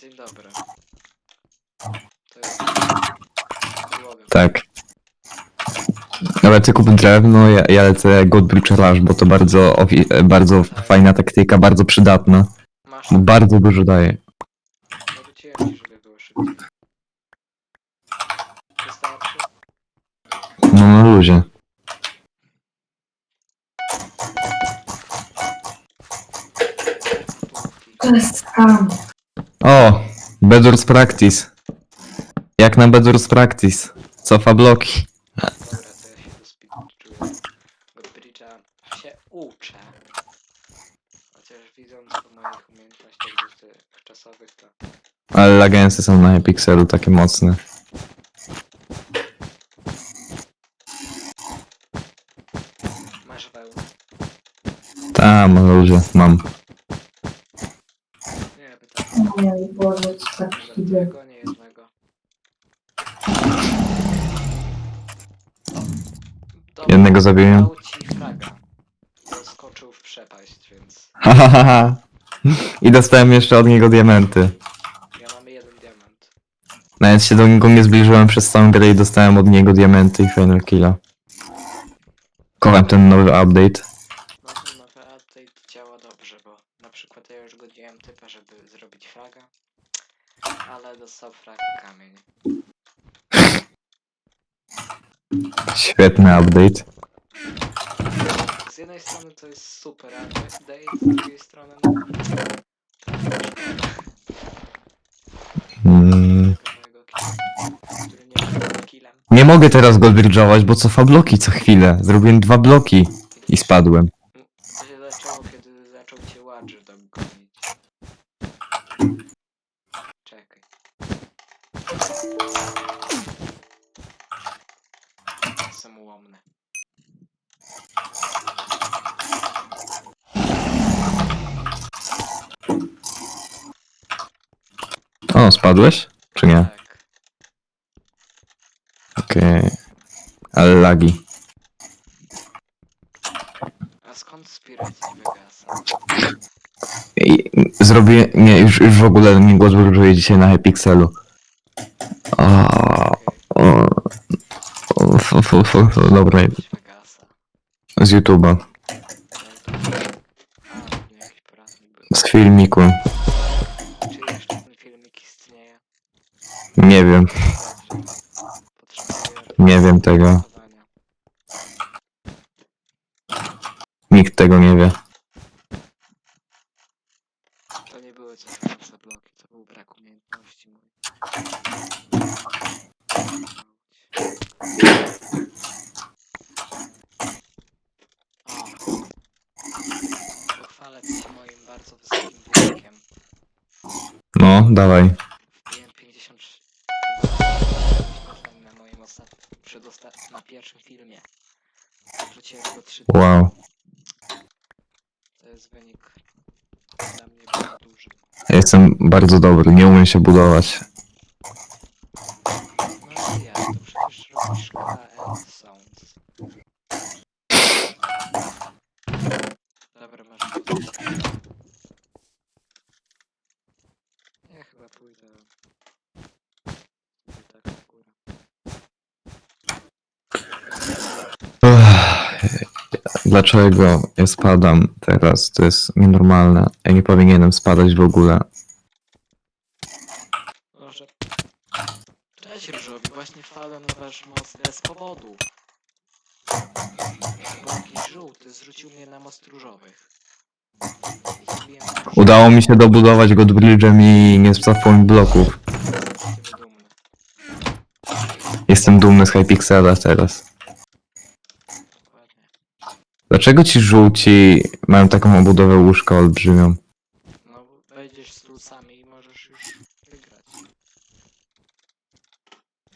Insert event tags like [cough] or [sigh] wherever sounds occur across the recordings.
Dzień dobry. To jest... Byłoby. Tak. Ty kup drewno, ja, ja lecę Godbridge Rush, bo to bardzo, bardzo fajna taktyka, bardzo przydatna. Masz... Bardzo dużo daje. Dorzuciłem ci, żeby było szybciej. Wystarczy? No na luzie. To jest skam. O! Bedwars Practice. Jak na Bedwars Practice. Cofa bloki. To ja się dospiczuję. Godbridge'a się uczę. Chociaż widząc po moich umiejętnościach dotychczasowych, to Ale lagensy są na Hypixelu takie mocne. masz wełnę. Tam, na luzie, mam. Nie, pytam. Ojej Boże, co tak. Żadnego, nie jednego. Dobra, Jednego zabiłem. dał ci fraga. Doskoczył w przepaść, więc Hahaha. [laughs] I dostałem jeszcze od niego diamenty. ja mam jeden diament. Nawet się do niego nie zbliżyłem przez całą grę i dostałem od niego diamenty i final killa. Kocham ten nowy update. No ten nowy update działa dobrze, bo na przykład ja już godziłem typa, żeby zrobić fraga, frag kamień. Świetny update. Z jednej strony to jest super update, z drugiej strony no... Mm. mojego killa, który nie był killem. Nie mogę teraz go bridge'ować, bo cofa bloki co chwilę. Zrobiłem dwa bloki i spadłem. O, spadłeś? Czy nie? Tak. Okej. Ale lagi. A skąd Spirit? I zrobię... Nie, już, już w ogóle nie głos bridge'uję dzisiaj na Hypixelu. O, o, o, fu, fu, fu, fu, dobra, z YouTube'a. To... A, pewnie jakiś poradnik był. Z filmiku. Czy jeszcze ten filmik istnieje? Nie wiem, Potrzebuję... nie wiem tego. Nikt tego nie wie. To nie były cofające bloki, to był brak umiejętności mój. O! Pochwalę się moim bardzo wysokim wynikiem. No, dawaj. Bardzo dobry, nie umiem się budować. No ale jak? To przecież robisz KL Sounds. Dobra, masz. Ja chyba pójdę. Pójdę tak w górę. Ech, Dlaczego ja spadam teraz? To jest nienormalne. Ja nie powinienem spadać w ogóle. Może. Różowi, właśnie wpadłem na wasz most bez powodu. Jakiś żółty zrzucił mnie na most różowych. Zrobiłem Udało mi się dobudować go bridge'em i nie mi bloków. Jestem dumny. Jestem dumny z Hypixela teraz. Dokładnie. Dlaczego ci żółci mają taką obudowę łóżka olbrzymią? No, wejdziesz z tulsami i możesz już wygrać.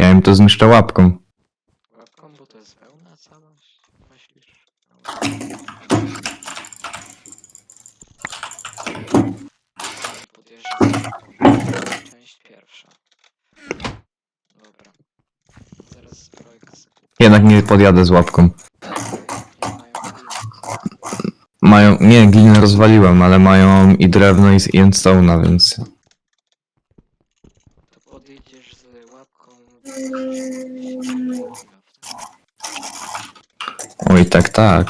Ja im to zniszczę łapką. Łapką, bo to jest pełna całość. Myślisz? Podjeżdżam. Część pierwsza. Dobra. Sobie. Jednak nie podjadę z łapką. Nie mają. Nie, glinę rozwaliłem, ale mają i drewno i i endstone'a, więc... Oj, tak, tak.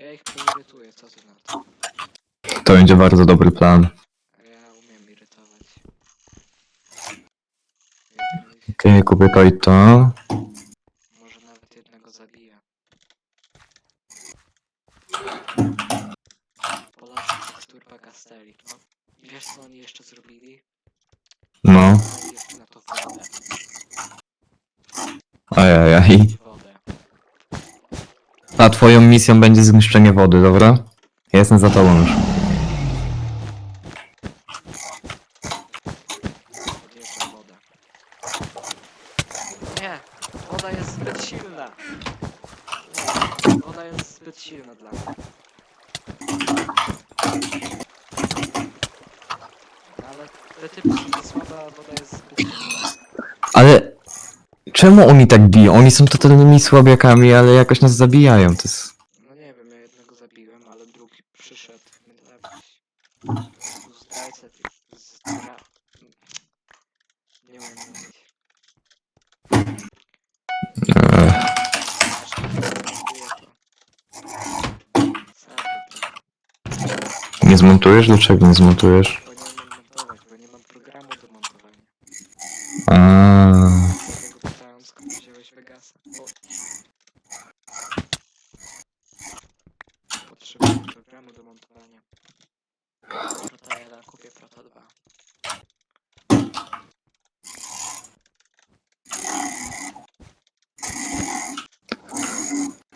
Ja ich poirytuję, co ty na to? To będzie bardzo dobry plan. Ja umiem irytować. Jednych, Okej, kupię to i to. może nawet jednego zabiję. Polacy teksturpa Castelli. No, wiesz co oni jeszcze zrobili? No. Jeszcze na to wodę. Ajajaj. Wodę. A twoją misją będzie zniszczenie wody, dobra? Ja jestem za tobą już. Odjeżdżam wodę. Nie! Woda jest zbyt silna! Nie, woda jest zbyt silna dla mnie. Ale woda jest zbyt czemu oni tak biją? Oni są totalnymi słabiakami, ale jakoś nas zabijają. To jest... No nie wiem, ja jednego zabiłem, ale drugi przyszedł. Zdrajcę tych zdra... Nie umiem mówić. Eee, nie zmontujesz? Dlaczego nie zmontujesz? Bo nie umiem montować, bo nie mam programu do montowania. A, Dlatego pytałem skąd wziąłeś Vegasa. O. Potrzebuję programu do montowania. Prota 1, kupię Prota 2.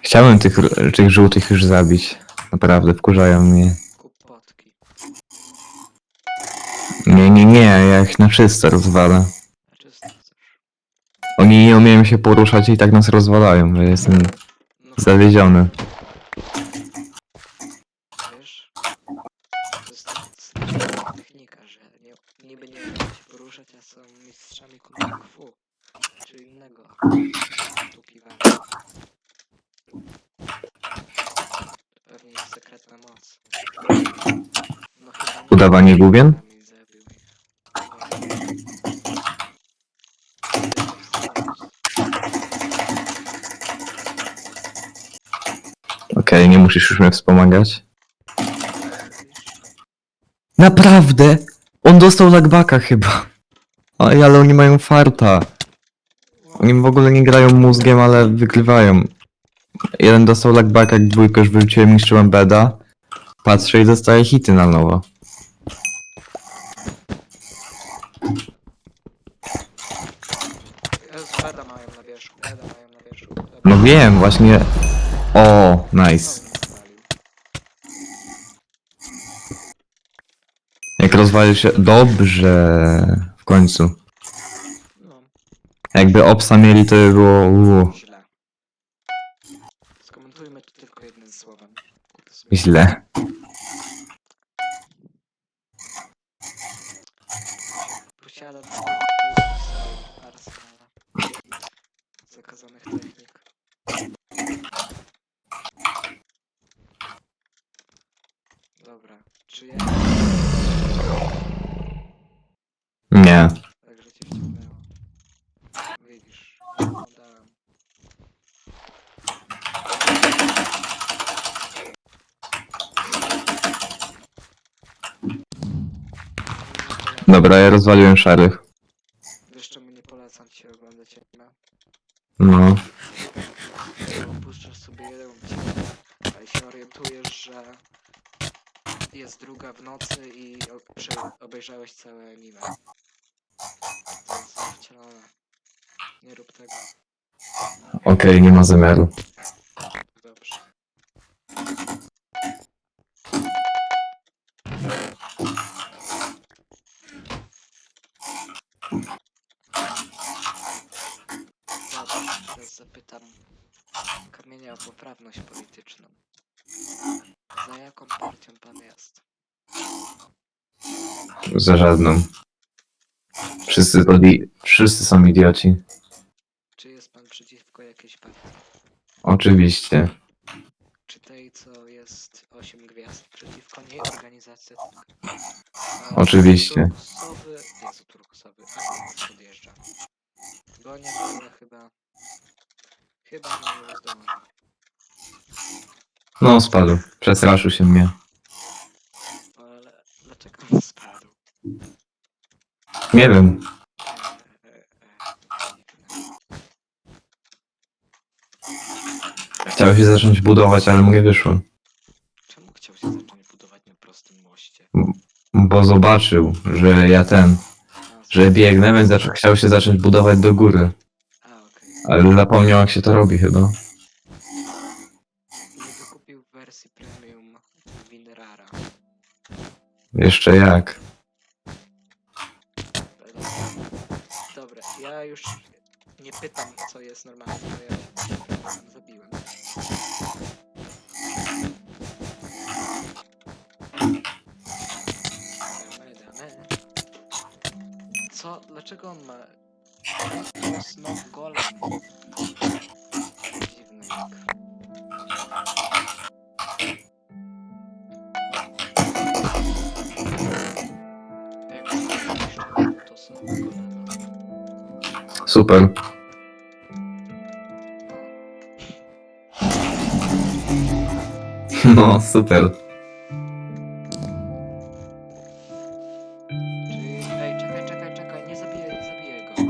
chciałem tych, tych żółtych już zabić. Naprawdę, wkurzają mnie. Kup potki. Nie, nie, nie, ja ich na czysto rozwalę. Oni nie umieją się poruszać i tak nas rozwalają. Ja jestem No zawiedziony. wiesz? To jest taka technika, że nie, niby nie umieją się poruszać, a są mistrzami kung fu. Czy innego sztukiwania. Pewnie jest sekretna moc. No chyba nie. Udawanie gubien? Sami zabił ich. Okej, nie musisz już mnie wspomagać. Naprawdę? On dostał lagbaka chyba. Oj, ale oni mają farta. Oni w ogóle nie grają mózgiem, ale wygrywają. Jeden dostał lagbaka, jak dwójkę już wyrzuciłem, niszczyłem beda. Patrzę i dostaję hity na nowo. Jezu, Beda mają na wierzchu, beda mają na wierzchu. Dobra. No wiem, właśnie... O, nice. Jak rozwalił się... Dobrze. W końcu. No, Jakby obsa mieli, to by było... Uu, źle. Skomentujmy to tylko jednym słowem. Kupię sobie źle. Posiadam Dobra, ja rozwaliłem szarych. Wiesz czemu nie polecam ci oglądać anime? No. Bo Opuszczasz sobie jeden odcinek, a i się orientujesz, że jest druga w nocy i o- prze- obejrzałeś całe anime. To jest wcielone. Nie rób tego. Okej, nie ma zamiaru. Dobrze, O poprawność polityczną. Za jaką partią pan jest? Za żadną. Wszyscy, odi- wszyscy są idioci. Czy jest pan przeciwko jakiejś partii? Oczywiście. Czy te tej, co jest 8 gwiazd. Przeciwko niej organizacja. Oczywiście. Jezu, turkusowy. A, podjeżdża. Gonię go, ale chyba... Chyba nie zdążę. No, spadł. Przestraszył się mnie. Ale dlaczego on spadł? Nie wiem. E, e, e, dziwne. Chciał się zacząć budować, ale mu nie wyszło. Czemu chciał się zacząć budować na prostym moście? Bo zobaczył, że ja ten, że biegnę, więc zaczął, chciał się zacząć budować do góry. A, okej. Ale zapomniał jak się to robi chyba. Jeszcze jak. Dobra, ja już nie pytam co jest normalnie, bo ja tam zabiłem. Damy. Co? Dlaczego on ma... Snow Golem. Dziwny. Jak Super. [laughs] No, super. Czyli... Ej, czekaj, czekaj, czekaj, nie zabiję, nie zabiję go.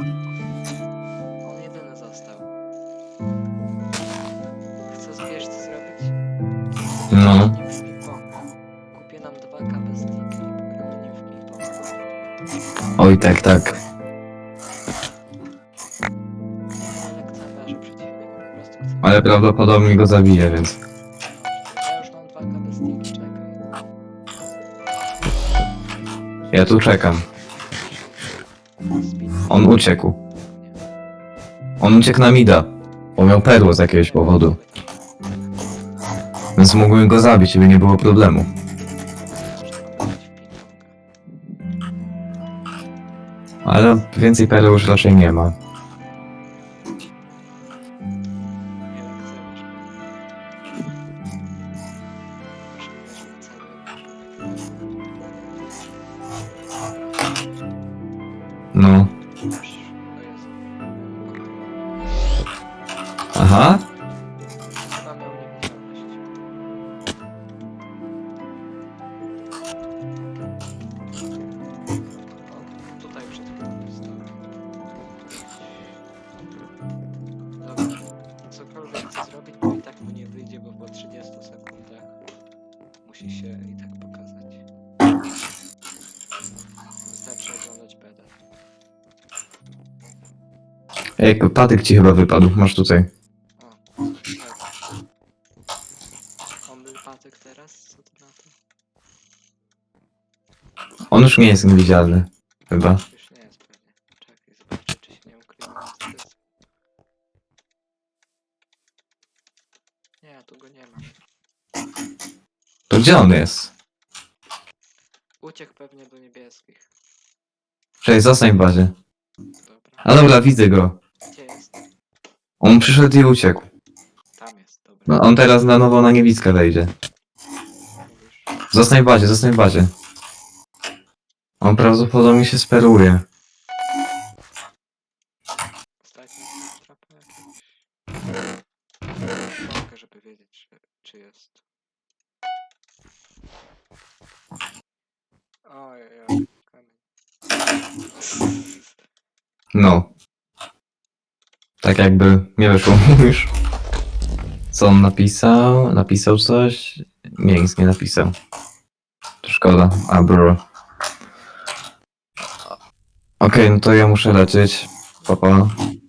On jedyny został. Chcesz wiesz co zrobić? No. Nie w ping-ponga. Kupię nam dwa i pogramy nie w ping-ponga. Oj, tak, tak. Ale prawdopodobnie go zabije, więc. Ja już. Ja tu czekam. On uciekł. On uciekł na mida. Bo miał perło z jakiegoś powodu. Więc mógłbym go zabić, by nie było problemu. Ale więcej perł już raczej nie ma. Aha. Chyba miał niewidzialność. O, tutaj. Dobra, cokolwiek zrobić, to i tak mu nie wyjdzie, bo po 30 sekundach musi się i tak pokazać. Wystarczy oglądać pedał. Ej, patyk ci chyba wypadł. Masz tutaj. Już nie jest niewidzialny. Chyba. Już nie jest pewnie. Czekaj, zobaczę czy się nie ukrywa statystyce. Nie, tu go nie ma. To gdzie on jest? Uciekł pewnie do niebieskich. Cześć, zostań w bazie. Dobra. A dobra, widzę go. Gdzie jest? On przyszedł i uciekł. Tam jest, dobra. No, on teraz na nowo na niewidkę wejdzie. Mówisz. Zostań w bazie, zostań w bazie. On prawdopodobnie się speruje. Mogę, żeby wiedzieć, czy, czy jest. Oj, oj, kamień. No. Tak jakby nie wyszło [laughs] już. Co on napisał? Napisał coś? Nie, nic nie napisał. To szkoda. A, bro. Okej, no to ja muszę lecieć. Papa. Pa.